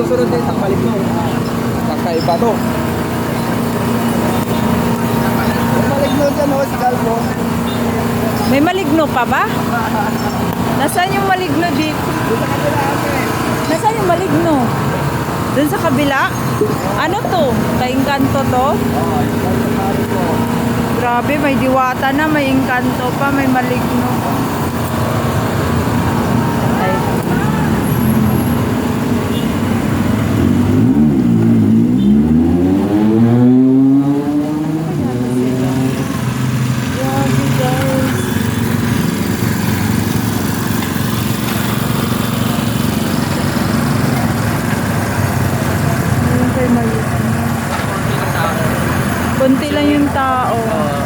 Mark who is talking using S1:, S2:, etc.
S1: dito, sunod din ang maligno. Kakaiba to. Maligno dyan, oh, si Galvo.
S2: May maligno pa ba? Nasaan yung maligno dito? Nasaan yung maligno? Doon sa kabila? Ano to? Kaingkanto to? Grabe, may diwata na, may engkanto pa, may maligno. Kunti lang yung tao.